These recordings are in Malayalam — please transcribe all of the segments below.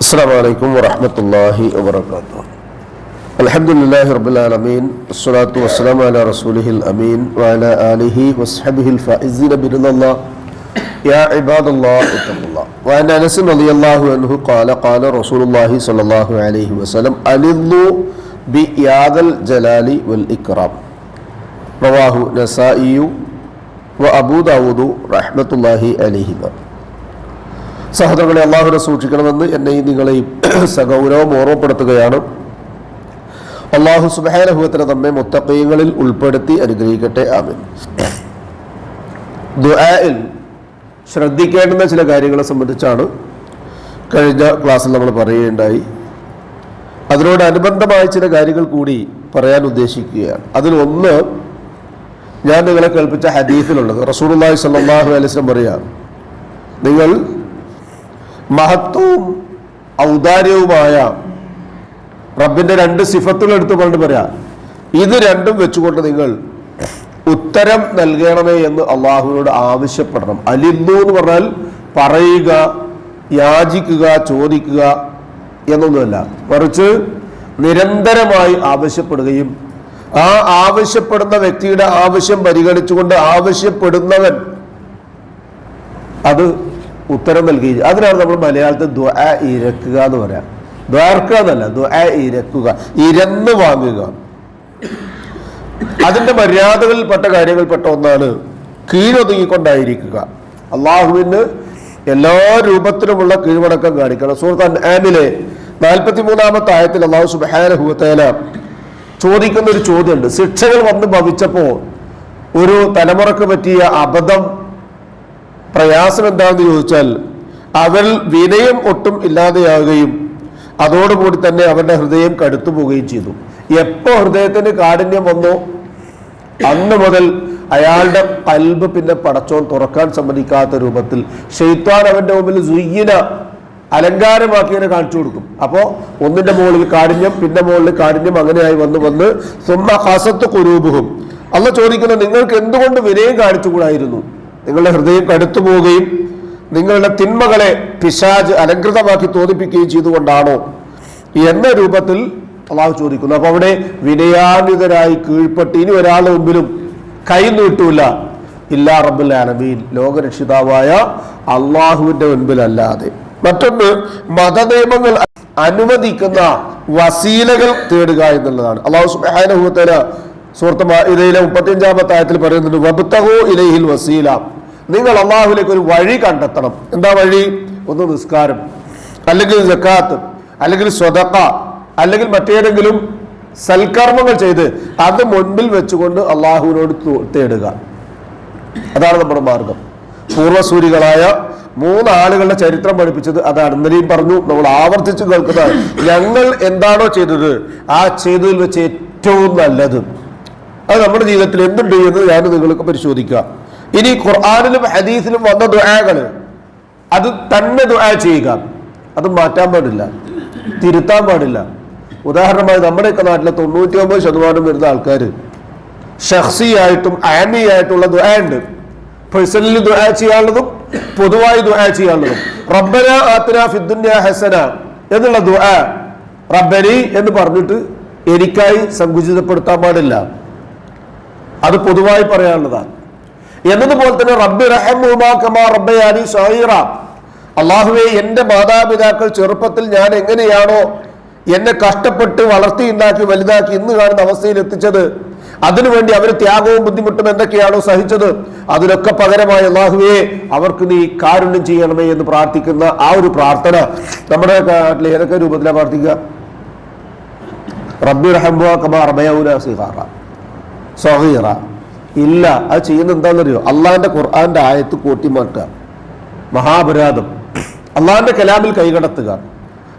السلام عليكم ورحمة الله وبركاته الحمد لله رب العالمين الصلاة والسلام على رسوله الأمين وعلى آله وصحبه الفائزين برضا الله يا عباد الله اتقوا الله وعن أنس رضي الله عنه قال قال رسول الله صلى الله عليه وسلم ألظوا بياذ الجلال والإكرام رواه نسائي وأبو داود رحمة الله عليهما സഹോദരങ്ങളെ അള്ളാഹുനെ സൂക്ഷിക്കണമെന്ന് എന്നെയും നിങ്ങളെയും സഗൗരവം ഓർമ്മപ്പെടുത്തുകയാണ്. അള്ളാഹു സുബാനഹുവത്തിന് നമ്മെ മുത്തക്കയങ്ങളിൽ ഉൾപ്പെടുത്തി അനുഗ്രഹിക്കട്ടെ. ആമിൻ. ദുആയിൽ ശ്രദ്ധിക്കേണ്ടുന്ന ചില കാര്യങ്ങളെ സംബന്ധിച്ചാണ് കഴിഞ്ഞ ക്ലാസ്സിൽ നമ്മൾ പറയുകയുണ്ടായി. അതിനോടനുബന്ധമായ ചില കാര്യങ്ങൾ കൂടി പറയാൻ ഉദ്ദേശിക്കുകയാണ്. അതിൽ ഒന്ന് ഞാൻ നിങ്ങളെ കേൾപ്പിച്ച ഹദീഫിലുള്ളത് സ്വല്ലല്ലാഹു അലൈഹി വസല്ലം പറയാം. നിങ്ങൾ മഹത്വവും ഔദാര്യവുമായ റബ്ബിന്റെ രണ്ട് സിഫത്തുകൾ എടുത്ത് പറഞ്ഞു പറയാം. ഇത് രണ്ടും വെച്ചുകൊണ്ട് നിങ്ങൾ ഉത്തരം നൽകണമേ എന്ന് അള്ളാഹുവിനോട് ആവശ്യപ്പെടണം. അലിന്നു എന്ന് പറഞ്ഞാൽ പറയുക യാചിക്കുക ചോദിക്കുക എന്നൊന്നുമല്ല. മറിച്ച് നിരന്തരമായി ആവശ്യപ്പെടുകയും ആ ആവശ്യപ്പെടുന്ന വ്യക്തിയുടെ ആവശ്യം പരിഗണിച്ചുകൊണ്ട് ആവശ്യപ്പെടുന്നവൻ അത് ഉത്തരം നൽകുകയും അതിനാണ് നമ്മൾ മലയാളത്തിൽ ദ്വ ഇരക്കുക എന്ന് പറയാം. ദ്വാർക്കുക എന്നല്ല ദ്വ ഇരക്കുക. ഇരന്ന് വാങ്ങുക. അതിന്റെ മര്യാദകളിൽപ്പെട്ട കാര്യങ്ങളിൽപ്പെട്ട ഒന്നാണ് കീഴൊതുങ്ങിക്കൊണ്ടായിരിക്കുക. അള്ളാഹുവിന് എല്ലാ രൂപത്തിലുമുള്ള കീഴ്വടക്കം കാണിക്കണം. സുഹൃത്താൻ ആമിലെ നാൽപ്പത്തി മൂന്നാമത്തെ ആയത്തിൽ അള്ളാഹു സുബാനഹുത്തേല ചോദിക്കുന്ന ഒരു ചോദ്യമുണ്ട്. ശിക്ഷകൾ വന്ന് ഭവിച്ചപ്പോൾ ഒരു തലമുറയ്ക്ക് പറ്റിയ അബദ്ധം പ്രയാസം എന്താണെന്ന് ചോദിച്ചാൽ അവൾ വിനയം ഒട്ടും ഇല്ലാതെയാവുകയും അതോടുകൂടി തന്നെ അവന്റെ ഹൃദയം കടുത്തു പോവുകയും ചെയ്തു. എപ്പോൾ ഹൃദയത്തിന് കാഠിന്യം വന്നോ അന്ന് മുതൽ അയാളുടെ കൽബ് പിന്നെ പടച്ചോൻ തുറക്കാൻ സമ്മതിക്കാത്ത രൂപത്തിൽ ഷെയ്ത്താൻ അവന്റെ മുമ്പിൽ സുയ്യന അലങ്കാരമാക്കിയതിനെ കാണിച്ചു കൊടുക്കും. അപ്പോൾ ഒന്നിന്റെ മുകളിൽ കാഠിന്യം പിന്നെ മുകളിൽ കാഠിന്യം അങ്ങനെയായി വന്ന് വന്ന് സുമ്മ ഹസത്ത് കുരൂപുഹും അന്ന് ചോദിക്കുന്നത് നിങ്ങൾക്ക് എന്തുകൊണ്ട് വിനയം കാണിച്ചുകൂടായിരുന്നു? നിങ്ങളുടെ ഹൃദയം കടുത്തു പോവുകയും നിങ്ങളുടെ തിന്മകളെ പിശാജ് അലങ്കൃതമാക്കി തോന്നിപ്പിക്കുകയും ചെയ്തുകൊണ്ടാണോ എന്ന രൂപത്തിൽ അള്ളാഹു ചോദിക്കുന്നു. അപ്പോൾ അവിടെ വിനയാന്വിതരായി കീഴ്പ്പെട്ട് ഇനി ഒരാളുടെ മുമ്പിലും കൈ നീട്ടൂല ഇല്ലാ റബ്ബുൽ ആലമീൻ. ലോകരക്ഷിതാവായ അള്ളാഹുവിന്റെ മുൻപിലല്ലാതെ. മറ്റൊന്ന് മതനിയമങ്ങൾ അനുവദിക്കുന്ന വസീലകൾ തേടുക എന്നുള്ളതാണ്. അള്ളാഹു സുബാനുഭവത്തിൽ സുഹൃത്ത് ഇതിലെ മുപ്പത്തിയഞ്ചാമത്തെ ആയത്തിൽ പറയുന്നുണ്ട് വബുത്തഹോ ഇലയിൽ വസീല. നിങ്ങൾ അള്ളാഹുലേക്ക് ഒരു വഴി കണ്ടെത്തണം. എന്താ വഴി? ഒന്ന് നിസ്കാരം അല്ലെങ്കിൽ ജക്കാത്ത് അല്ലെങ്കിൽ സ്വതക്ക അല്ലെങ്കിൽ മറ്റേതെങ്കിലും സൽക്കർമ്മങ്ങൾ ചെയ്ത് അത് മുൻപിൽ വെച്ചുകൊണ്ട് അള്ളാഹുവിനോട് തേടുക. അതാണ് നമ്മുടെ മാർഗം. പൂർവസൂരികളായ മൂന്ന് ആളുകളുടെ ചരിത്രം പഠിപ്പിച്ചത് അതാണ്. ഇന്നലെയും പറഞ്ഞു നമ്മൾ ആവർത്തിച്ചു കേൾക്കുന്നത് ഞങ്ങൾ എന്താണോ ചെയ്തത് ആ ചെയ്തതിൽ വെച്ച് ഏറ്റവും നല്ലത്. അത് നമ്മുടെ ജീവിതത്തിൽ എന്തുണ്ട് എന്ന് ഞാൻ നിങ്ങൾക്ക് പരിശോധിക്കുക ഇനി ഖുർആാനിലും ഹദീസിലും വന്ന ദുആകൾ അത് തന്നെ ദുആ ചെയ്യുക. അത് മാറ്റാൻ പാടില്ല. തിരുത്താൻ പാടില്ല. ഉദാഹരണമായി നമ്മുടെയൊക്കെ നാട്ടിലെ തൊണ്ണൂറ്റി ഒമ്പത് ശതമാനം വരുന്ന ആൾക്കാർ ഷഹ്സിയായിട്ടും ആനിയായിട്ടുള്ള ദുആ ഉണ്ട്. പേഴ്സണലി ദുആ ചെയ്യാനുള്ളതും പൊതുവായി ദുആ ചെയ്യാനുള്ളതും. റബ്ബന ആത്തിന ഫിദ്ദുന്യ ഹസന എന്നുള്ള ദുആ റബ്ബനി എന്ന് പറഞ്ഞിട്ട് എനിക്കായി സങ്കുചിതപ്പെടുത്താൻ പാടില്ല. അത് പൊതുവായി പറയാനുള്ളതാണ്. എന്നതുപോലെ തന്നെ റബ്ബി റബ്ബയാനി സഹീറ. അള്ളാഹുവെ എന്റെ മാതാപിതാക്കൾ ചെറുപ്പത്തിൽ ഞാൻ എങ്ങനെയാണോ എന്നെ കഷ്ടപ്പെട്ട് വളർത്തി ഉണ്ടാക്കി വലുതാക്കി ഇന്ന് കാണുന്ന അവസ്ഥയിൽ എത്തിച്ചത്. അതിനുവേണ്ടി അവർ ത്യാഗവും ബുദ്ധിമുട്ടും എന്തൊക്കെയാണോ സഹിച്ചത്. അതിനൊക്കെ പകരമായ അള്ളാഹുവെ അവർക്ക് നീ കാരുണ്യം ചെയ്യണമേ എന്ന് പ്രാർത്ഥിക്കുന്ന ആ ഒരു പ്രാർത്ഥന നമ്മുടെ നാട്ടിൽ ഏതൊക്കെ രൂപത്തിലാണ് പ്രാർത്ഥിക്കുക? റബ്ബി റഹംബുഹ കമാ റബയൗന സിഹാറ. സഹീറ. ഇല്ല. അത് ചെയ്യുന്ന എന്താണെന്നറിയോ? അള്ളാഹിന്റെ ഖുർആന്റെ ആയത്ത് കൂട്ടിമാറ്റുക. മഹാപരാധം. അള്ളാഹിന്റെ കലാമിൽ കൈകടത്തുക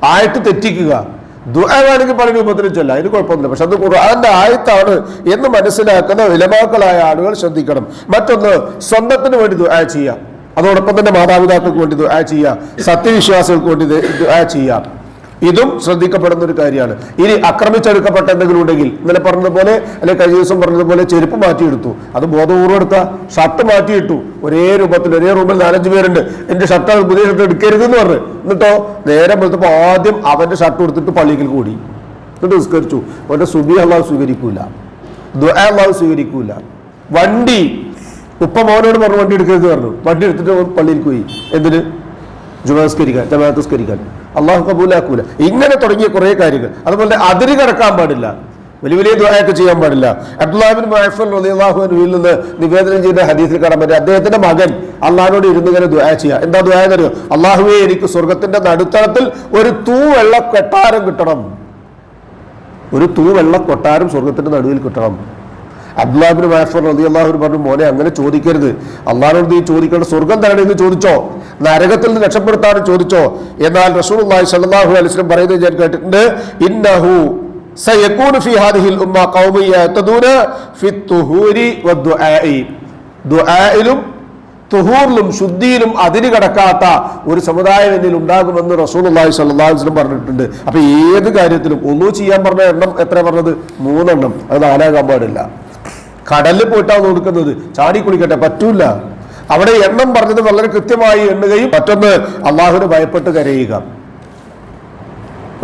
ആയത്ത് തെറ്റിക്കുക. ദുഃഖമാണെങ്കിൽ പല രൂപത്തിൽ ചൊല്ല അതിന് കുഴപ്പമൊന്നുമില്ല. പക്ഷെ അത് ഖുർആാന്റെ ആയത്താണ് എന്ന് മനസ്സിലാക്കുന്ന വിലമാക്കളായ ആളുകൾ ശ്രദ്ധിക്കണം. മറ്റൊന്ന് സ്വന്തത്തിന് വേണ്ടി ദുആ ചെയ്യാം അതോടൊപ്പം തന്നെ മാതാപിതാക്കൾക്ക് വേണ്ടി ദുആ ചെയ്യാം സത്യവിശ്വാസികൾക്ക് വേണ്ടി ദുആ ചെയ്യാം ഇതും ശ്രദ്ധിക്കപ്പെടുന്ന ഒരു കാര്യമാണ്. ഇനി ആക്രമിച്ചെടുക്കപ്പെട്ട എന്തെങ്കിലും ഉണ്ടെങ്കിൽ ഇന്നലെ പറഞ്ഞതുപോലെ അല്ലെ കഴിഞ്ഞ ദിവസം പറഞ്ഞതുപോലെ ചെരുപ്പ് മാറ്റിയെടുത്തു. അത് ബോധപൂർവം എടുത്ത ഷർട്ട് മാറ്റിയിട്ടു. ഒരേ രൂപത്തിൽ ഒരേ റൂമിൽ നാലഞ്ച് പേരുണ്ട്. എന്റെ ഷർട്ട് പുതിയ ഷർട്ട് എടുക്കരുത് എന്ന് പറഞ്ഞു. എന്നിട്ടോ നേരെ വെളുത്തപ്പോൾ ആദ്യം അവന്റെ ഷർട്ട് കൊടുത്തിട്ട് പള്ളിയിൽ കൂടി. എന്നിട്ട് നിസ്കരിച്ചു. അവന്റെ സുബി അള്ളാഹു സ്വീകരിക്കൂല. അള്ളാഹു സ്വീകരിക്കൂല. വണ്ടി. ഉപ്പ മോനോട് പറഞ്ഞു വണ്ടി എടുക്കരുത് പറഞ്ഞു. വണ്ടി എടുത്തിട്ട് പള്ളിയിൽ പോയി. എന്തിന്? ജുമാസ്കരിക്കാൻ ജമാഅത്തസ്കരിക്കാൻ അള്ളാഹു കബൂലാക്കൂല. ഇങ്ങനെ തുടങ്ങിയ കുറേ കാര്യങ്ങൾ. അതുപോലെ അതിര് കടക്കാൻ പാടില്ല. വലിയ വലിയ ദ്വായൊക്കെ ചെയ്യാൻ പാടില്ല. അബ്ദുല്ലാഹിബിൻ മഹഫൽ നിന്ന് നിവേദനം ചെയ്ത ഹദീസിൽ കാണാൻ പറ്റും. അദ്ദേഹത്തിന്റെ മകൻ അള്ളാഹിനോട് ഇരുന്ന് ഇങ്ങനെ ദ്വാ ചെയ്യുക എന്താ ദ്വാ എന്നറിയോ അള്ളാഹുവെ എനിക്ക് സ്വർഗത്തിന്റെ നടുത്തളത്തിൽ ഒരു തൂ വെള്ള കൊട്ടാരം കിട്ടണം. ഒരു തൂ വെള്ള കൊട്ടാരം സ്വർഗത്തിന്റെ നടുവിൽ കിട്ടണം. അബ്ദുല്ലാഹിബിൻ മഹഫർ റതി അള്ളാഹു പറഞ്ഞു മോനെ അങ്ങനെ ചോദിക്കരുത്. അള്ളാഹിനോട് നീ ചോദിക്കേണ്ട സ്വർഗം തരണേ എന്ന് ചോദിച്ചോ? നരകത്തിൽ നിന്ന് രക്ഷപ്പെടുത്താനും ചോദിച്ചോ? എന്നാൽ റസൂൽ സല്ലല്ലാഹു അലൈഹി വസല്ലം പറയുന്നത് ഞാൻ കേട്ടിട്ടുണ്ട് ഇന്നഹു ഹാദിഹിൽ ഉമ്മ തുഹൂരി ശുദ്ധിയിലും അതിര് കടക്കാത്ത ഒരു സമുദായം എന്നിൽ ഉണ്ടാകുമെന്ന് അലൈഹി വസല്ലം പറഞ്ഞിട്ടുണ്ട്. അപ്പൊ ഏത് കാര്യത്തിലും ഒന്നു ചെയ്യാൻ പറഞ്ഞ എണ്ണം എത്ര പറഞ്ഞത്? മൂന്നെണ്ണം. അത് നാലാകാൻ പാടില്ല. കടലിൽ പോയിട്ടാണ് കൊടുക്കുന്നത്. ചാടി കുളിക്കട്ടെ പറ്റൂല. അവിടെ എണ്ണം പറഞ്ഞത് വളരെ കൃത്യമായി എണ്ണുകയും മറ്റൊന്ന് അള്ളാഹുവിന് ഭയപ്പെട്ട് കരയുക.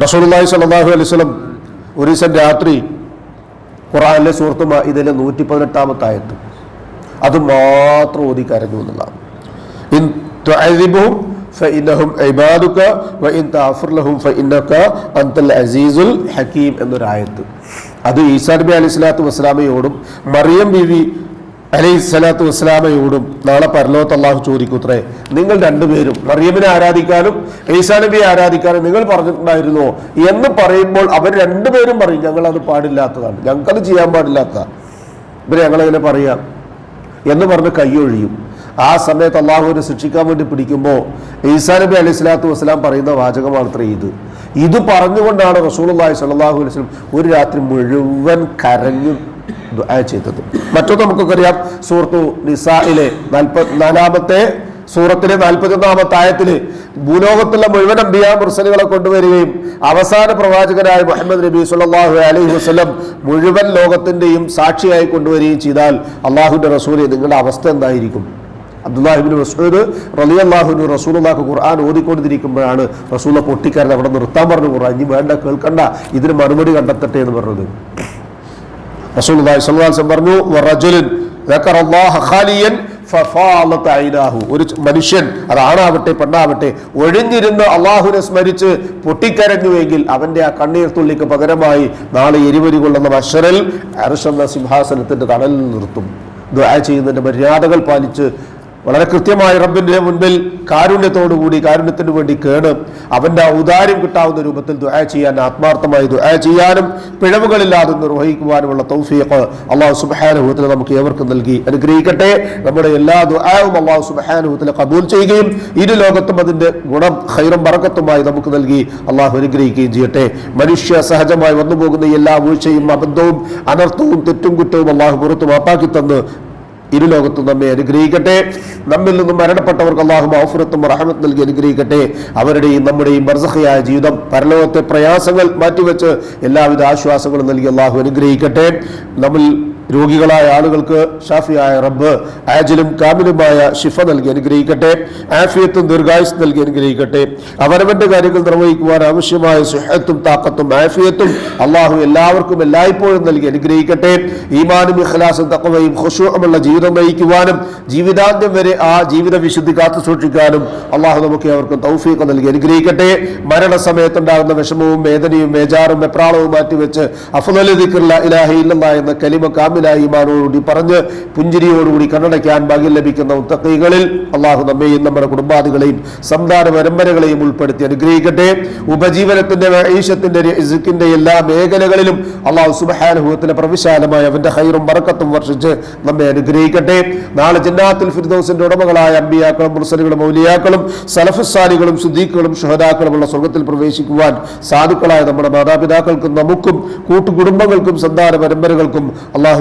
റസൂലുള്ളാഹി സ്വല്ലല്ലാഹു അലൈഹി വസല്ലം ഒരു ദിവസം രാത്രി ഖുറാനിലെ സുഹൃത്തുമ ഇതിലെ നൂറ്റി പതിനെട്ടാമത്തെ ആയത്ത്. അത് മാത്രം ഓതി കരഞ്ഞു എന്നുള്ളതാണ്. ഇൻ അത് ഈസാ നബി അലൈഹി സ്വലാത്തു വസ്സലാമയോടും മറിയം ബിവി അലൈഹി സ്വലാത്തു വസ്സലാമയോടും നാളെ പരലോകത്ത് അള്ളാഹു ചോദിക്കൂത്രേ. നിങ്ങൾ രണ്ടുപേരും മറിയമിനെ ആരാധിക്കാനും ഈസാ നബിയെ ആരാധിക്കാനും നിങ്ങൾ പറഞ്ഞിട്ടുണ്ടായിരുന്നോ എന്ന് പറയുമ്പോൾ അവർ രണ്ടുപേരും പറയും ഞങ്ങൾ അത് പാടില്ലാത്തതാണ്. ഞങ്ങൾക്കത് ചെയ്യാൻ പാടില്ലാത്തതാണ് ഇവരെ ഞങ്ങളങ്ങനെ പറയാം? എന്ന് പറഞ്ഞ് കൈയൊഴിയും. ആ സമയത്ത് അള്ളാഹുവിനെ ശിക്ഷിക്കാൻ വേണ്ടി പിടിക്കുമ്പോൾ ഈസാ നബി അലൈഹി സ്വലാത്തു വസ്സലാം പറയുന്ന വാചകമാണ് അത്ര ഇത്. ഇത് പറഞ്ഞുകൊണ്ടാണ് റസൂലുള്ളാഹി സ്വല്ലല്ലാഹു അലൈഹി വസല്ലം ഒരു രാത്രി മുഴുവൻ കരഞ്ഞു ചെയ്തത്. മറ്റൊന്ന് നമുക്കൊക്കെ അറിയാം സൂറത്തു നിസായിലെ നാൽപ്പത്തി നാലാമത്തെ സൂറത്തിലെ നാൽപ്പത്തിയൊന്നാമത്തെ ആയത്തിൽ ഭൂലോകത്തുള്ള മുഴുവൻ അമ്പിയാ മുർസലുകളെ കൊണ്ടുവരികയും അവസാന പ്രവാചകനായ മുഹമ്മദ് നബി സുല്ലാഹു അലൈഹി വസ്ലം മുഴുവൻ ലോകത്തിന്റെയും സാക്ഷിയായി കൊണ്ടുവരികയും ചെയ്താൽ അള്ളാഹുവിന്റെ റസൂലെ നിങ്ങളുടെ അവസ്ഥ എന്തായിരിക്കും? അബ്ദുല്ലാഹിബിൻ മസൂദ് റലിയല്ലാഹുബിൻ റസൂലുള്ളാഹ് ഖുർആൻ ഓതിക്കൊണ്ടിരിക്കുമ്പോഴാണ് റസൂല പൊട്ടിക്കാരൻ അവിടെ നിർത്താൻ പറഞ്ഞു ഖുർആൻ. ഇനി വേണ്ട കേൾക്കണ്ട ഇതിന് മറുപടി കണ്ടെത്തട്ടെ എന്ന് പറഞ്ഞത്. റസൂൽ പറഞ്ഞു ഖാലിയൻ ഒരു മനുഷ്യൻ അതാണാവട്ടെ പെണ്ണാവട്ടെ ഒഴിഞ്ഞിരുന്ന് അള്ളാഹുനെ സ്മരിച്ച് പൊട്ടിക്കരഞ്ഞുവെങ്കിൽ അവന്റെ ആ കണ്ണീർ തുള്ളിക്ക് പകരമായി നാളെ എരിവരി കൊള്ളുന്ന മഷറിൽ അരശന്ന സിംഹാസനത്തിന്റെ തണലിൽ നിർത്തും. ദുആ ചെയ്യുന്നതിന്റെ മര്യാദകൾ പാലിച്ച് വളരെ കൃത്യമായി റബ്ബിന്റെ മുൻപിൽ കാരുണ്യത്തോടുകൂടി കാരുണ്യത്തിന് വേണ്ടി കേണ് അവന്റെ ഔദാര്യം കിട്ടാവുന്ന രൂപത്തിൽ ദുആ ചെയ്യാൻ ആത്മാർത്ഥമായി ദുആ ചെയ്യാനും പിഴവുകളില്ലാതെ നിർവഹിക്കുവാനുമുള്ള തൗഫീഖ് അള്ളാഹു സുബാനുഭവത്തിൽ നമുക്ക് ഏവർക്കും നൽകി. അനുഗ്രഹിക്കട്ടെ. നമ്മുടെ എല്ലാ ദുആവും അള്ളാഹു സുബാനുഭവത്തിൽ കബൂൽ ചെയ്യുകയും ഇരു ലോകത്തും അതിന്റെ ഗുണം ഖൈറും പറക്കത്തുമായി നമുക്ക് നൽകി അള്ളാഹു അനുഗ്രഹിക്കുകയും ചെയ്യട്ടെ. മനുഷ്യ സഹജമായി വന്നുപോകുന്ന എല്ലാ വീഴ്ചയും അബദ്ധവും അനർത്ഥവും തെറ്റും കുറ്റവും അള്ളാഹു പുറത്തു മാപ്പാക്കി തന്ന് ഇരു ലോകത്തും നമ്മെ അനുഗ്രഹിക്കട്ടെ. നമ്മിൽ നിന്നും മരണപ്പെട്ടവർക്ക് അള്ളാഹു മഹഫുറത്തും റഹമത്ത് നൽകി അനുഗ്രഹിക്കട്ടെ. അവരുടെയും നമ്മുടെയും ബർസഹയായ ജീവിതം പരലോകത്തെ പ്രയാസങ്ങൾ മാറ്റിവെച്ച് എല്ലാവിധ ആശ്വാസങ്ങളും നൽകി അള്ളാഹു അനുഗ്രഹിക്കട്ടെ. നമ്മൾ രോഗികളായ ആളുകൾക്ക് ഷാഫിയായ റബ്ബ് ആജിലും കാമിലുമായ ഷിഫ നൽകി അനുഗ്രഹിക്കട്ടെ ആഫിയത്തും ദീർഘായുസ് നൽകി അനുഗ്രഹിക്കട്ടെ. അവരവന്റെ കാര്യങ്ങൾ നിർവഹിക്കുവാൻ ആവശ്യമായ സുഹത്തും താക്കത്തും ആഫിയത്തും അള്ളാഹു എല്ലാവർക്കും എല്ലായ്പ്പോഴും നൽകി അനുഗ്രഹിക്കട്ടെ. ഈമാനും ഇഖ്ലാസും തക്കവയും ഖുഷുഅമുള്ള ജീവിതം നയിക്കുവാനും ജീവിതാന്ത്യം വരെ ആ ജീവിത വിശുദ്ധി കാത്തു സൂക്ഷിക്കാനും അള്ളാഹു നമുക്ക് അവർക്കും തൗഫീഖ് നൽകി അനുഗ്രഹിക്കട്ടെ. മരണസമയത്തുണ്ടാകുന്ന വിഷമവും വേദനയും വേജാറും വെപ്രാളവും മാറ്റിവെച്ച് അഫുദലിക്കുള്ള ഇലാഹി ഇല്ലല്ല എന്ന കലിമ കാമിലായ ഈമാനോടുകൂടി പറഞ്ഞ് പുഞ്ചിരിയോടുകൂടി കണ്ണടയ്ക്കാൻ ഭാഗ്യം ലഭിക്കുന്ന ഉത്തക്കൈകളിൽ അള്ളാഹു നമ്മയും നമ്മുടെ കുടുംബാദികളെയും സന്താന പരമ്പരകളെയും ഉൾപ്പെടുത്തി അനുഗ്രഹിക്കട്ടെ. ഉപജീവനത്തിന്റെ ഈശത്തിന്റെ റിസ്ക്കിന്റെ എല്ലാ മേഖലകളിലും അള്ളാഹു സുബഹാനുഭവത്തിലെ പ്രവിശാലമായ അവന്റെ ഹൈറും ബറക്കത്തും വർഷിച്ച് നമ്മെ അനുഗ്രഹിക്കട്ടെ. നാളെ ജന്നാത്തുൽ ഫിർദൗസിന്റെ ഉടമകളായ അമ്പിയാക്കളും മുർസലുകളും മൗലിയാക്കളും സലഫുസാലികളും സുദ്ദീഖുകളും ഷുഹദാക്കളുമുള്ള സ്വർഗത്തിൽ പ്രവേശിക്കുവാൻ സാധുക്കളായ നമ്മുടെ മാതാപിതാക്കൾക്കും നമുക്കും കൂട്ടുകുടുംബങ്ങൾക്കും സന്താന പരമ്പരകൾക്കും അള്ളാഹു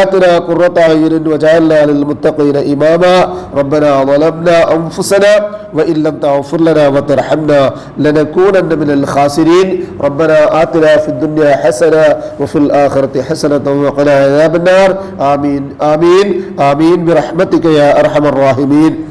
قرة أعين وجعلنا للمتقين إماما. ربنا ظلمنا أنفسنا وإن لم تغفر لنا وترحمنا لنكونن من الخاسرين. ربنا آتنا في الدنيا حسنة وفي الآخرة حسنة وقنا عذاب النار. آمين. آمين. آمين. برحمتك يا أرحم الراحمين.